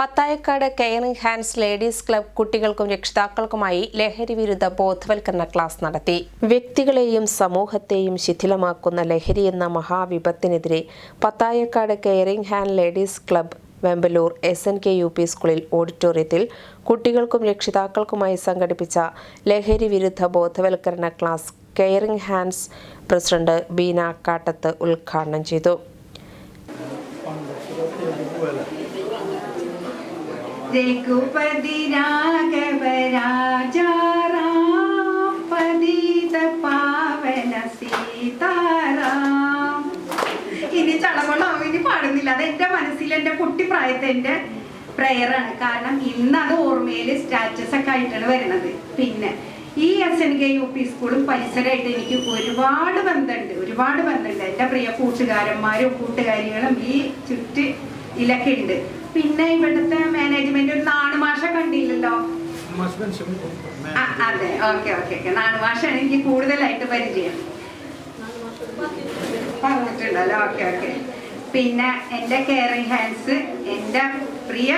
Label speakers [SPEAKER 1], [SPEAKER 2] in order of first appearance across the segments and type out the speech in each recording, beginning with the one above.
[SPEAKER 1] Pathayakkad caring hands ladies club കുട്ടികൾക്കും രക്ഷിതാക്കൾക്കുമായി ലഹരി വിരുദ്ധ ബോധവൽക്കരണ ക്ലാസ് നടത്തി. വ്യക്തികളെയും സമൂഹത്തെയും ശിഥിലമാക്കുന്ന ലഹരി എന്ന മഹാവിപത്തിനെതിരെ Pathayakkad caring hand ladies club Vembaloor S N K U P സ്കൂളിൽ ഓഡിറ്റോറിയത്തിൽ കുട്ടികൾക്കും രക്ഷിതാക്കൾക്കുമായി സംഘടിപ്പിച്ച ലഹരി വിരുദ്ധ ബോധവൽക്കരണ class caring hands president Beena Kattath ഉദ്ഘാടനം ചെയ്തു.
[SPEAKER 2] രഘുപതി രാഘവ പതിത പാവന സീതാറാം ഇനി ചടകൊള്ളോ ഇനി പാടുന്നില്ല. അത് എന്റെ മനസ്സിൽ എന്റെ കുട്ടി പ്രായത്തെ എന്റെ പ്രയറാണ് കാരണം ഇന്ന് അത് ഓർമ്മയിൽ സ്റ്റാറ്റസ് ഒക്കെ ആയിട്ടാണ് വരുന്നത് പിന്നെ ഈ S N K U P സ്കൂളും പരിസരമായിട്ട് എനിക്ക് ഒരുപാട് ബന്ധമുണ്ട്. ഒരുപാട് ബന്ധമുണ്ട്. എന്റെ പ്രിയ കൂട്ടുകാരന്മാരും കൂട്ടുകാരികളും ഈ ചുറ്റിലൊക്കെ ഉണ്ട്. പിന്നെ ഇവിടുത്തെ മാനേജ്മെന്റ് ഒരു നാണുമാഷ കണ്ടില്ലല്ലോ ആ, അതെ. Okay okay okay. നാണുമാഷാണ് എനിക്ക് കൂടുതലായിട്ട് പരിചയം. പറഞ്ഞിട്ടുണ്ടല്ലോ. Okay okay. പിന്നെ എന്റെ കെയറിങ് ഹാൻഡ്സ് എന്റെ പ്രിയ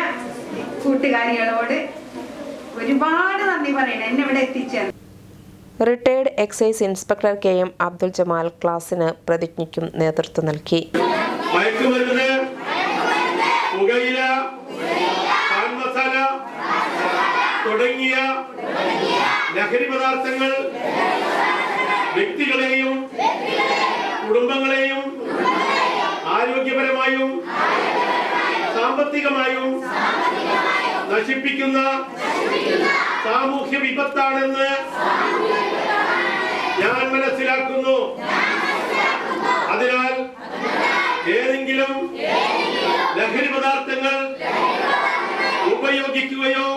[SPEAKER 2] കൂട്ടുകാരികളോട് ഒരുപാട് നന്ദി പറയണം. എന്നെ ഇവിടെ എത്തിച്ചേർന്നു.
[SPEAKER 1] Retired excise inspector K M Abdul Jamal ക്ലാസിന് പ്രതിജ്ഞയ്ക്കും നേതൃത്വം നൽകി.
[SPEAKER 3] ലഹരി പദാർത്ഥങ്ങൾ വ്യക്തികളെയും കുടുംബങ്ങളെയും ആരോഗ്യപരമായും സാമ്പത്തികമായും നശിപ്പിക്കുന്ന സാമൂഹ്യ വിപത്താണെന്ന് ഞാൻ മനസ്സിലാക്കുന്നു. അതിനാൽ ഏതെങ്കിലും ലഹരി പദാർത്ഥങ്ങൾ ഉപയോഗിക്കുകയോ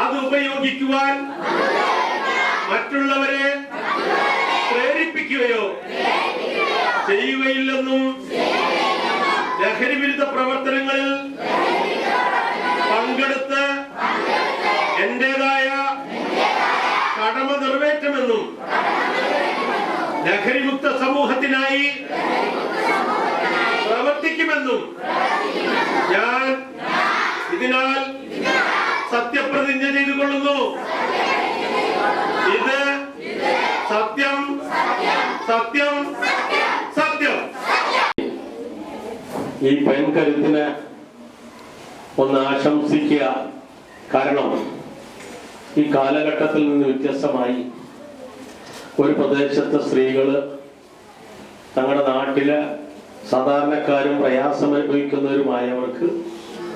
[SPEAKER 3] അത് ഉപയോഗിക്കുവാൻ മറ്റുള്ളവരെ പ്രേരിപ്പിക്കുകയോ ചെയ്യുകയില്ലെന്നും ലഹരി വിരുദ്ധ പ്രവർത്തനങ്ങളിൽ പങ്കെടുത്ത് എന്റേതായ കടമ നിറവേറ്റുമെന്നും ലഹരിമുക്ത സമൂഹത്തിനായി പ്രവർത്തിക്കുമെന്നും ഞാൻ ഇതിനാൽ സത്യപ്രതിജ്ഞ ചെയ്തു കൊള്ളുന്നു ഇത് സത്യം. സത്യം. സത്യം. ഈ പെൺകരുത്തിന് ഒന്ന് ആശംസിക്കുക കാരണം ഈ കാലഘട്ടത്തിൽ നിന്ന് വ്യത്യസ്തമായി ഒരു പ്രദേശത്തെ സ്ത്രീകൾ തങ്ങളുടെ നാട്ടിലെ സാധാരണക്കാരും പ്രയാസമനുഭവിക്കുന്നവരുമായവർക്ക്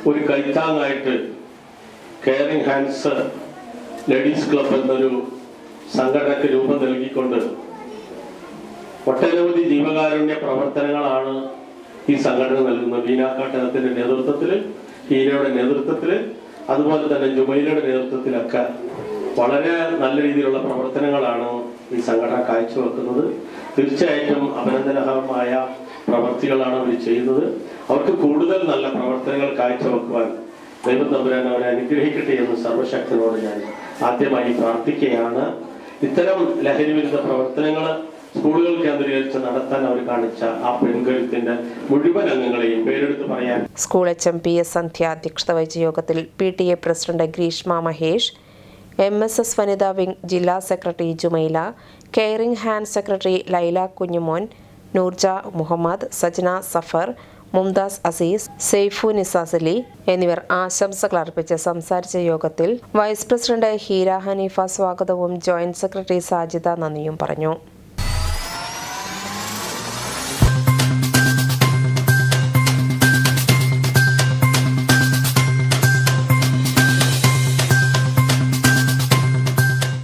[SPEAKER 3] ഒരു കൈത്താങ്ങായിട്ട് കെയറിംഗ് ഹാൻഡ്സ് ലേഡീസ് ക്ലബ് എന്നൊരു സംഘടനയ്ക്ക് രൂപം നൽകിക്കൊണ്ട് ഒട്ടനവധി ജീവകാരുണ്യ പ്രവർത്തനങ്ങളാണ് ഈ സംഘടന നൽകുന്നത്. ബീനാക്കാട്ടനത്തിന്റെ നേതൃത്വത്തിൽ ഹീനയുടെ നേതൃത്വത്തിൽ അതുപോലെ തന്നെ ജുമൈലയുടെ നേതൃത്വത്തിലൊക്കെ വളരെ നല്ല രീതിയിലുള്ള പ്രവർത്തനങ്ങളാണ് ഈ സംഘടന കാഴ്ചവെക്കുന്നത്. തീർച്ചയായിട്ടും അഭിനന്ദനകരമായ പ്രവർത്തികളാണ് അവർ ചെയ്യുന്നത്. അവർക്ക് കൂടുതൽ നല്ല പ്രവർത്തനങ്ങൾ കാഴ്ചവെക്കുവാൻ ദൈവം തമ്പുരാൻ അവരെ അനുഗ്രഹിക്കട്ടെ എന്ന് സർവശക്തനോട് ഞാൻ ആദ്യമായി പ്രാർത്ഥിക്കുകയാണ്. ഇത്തരം ലഹരി വിരുദ്ധ പ്രവർത്തനങ്ങൾ സ്കൂളുകൾ കേന്ദ്രീകരിച്ച് നടത്താൻ അവർ കാണിച്ച ആ പെൺകരുത്തിന്റെ മുഴുവൻ അംഗങ്ങളെയും പേരെടുത്ത് പറയാൻ.
[SPEAKER 1] School H M P S Sandhya അധ്യക്ഷത വഹിച്ച യോഗത്തിൽ P T A president Greeshma Mahesh M S S വനിതാ വിംഗ് ജില്ലാ secretary Jumaila caring hand secretary Laila Kunjumon Noorja Muhammad Sajna Safar Mumtaz Azeez Saifu Nisasali എന്നിവർ ആശംസകൾ അർപ്പിച്ച് സംസാരിച്ച യോഗത്തിൽ വൈസ് പ്രസിഡന്റ് ഹീര ഹനീഫ സ്വാഗതവും ജോയിന്റ് സെക്രട്ടറി സാജിദ നന്ദിയും പറഞ്ഞു.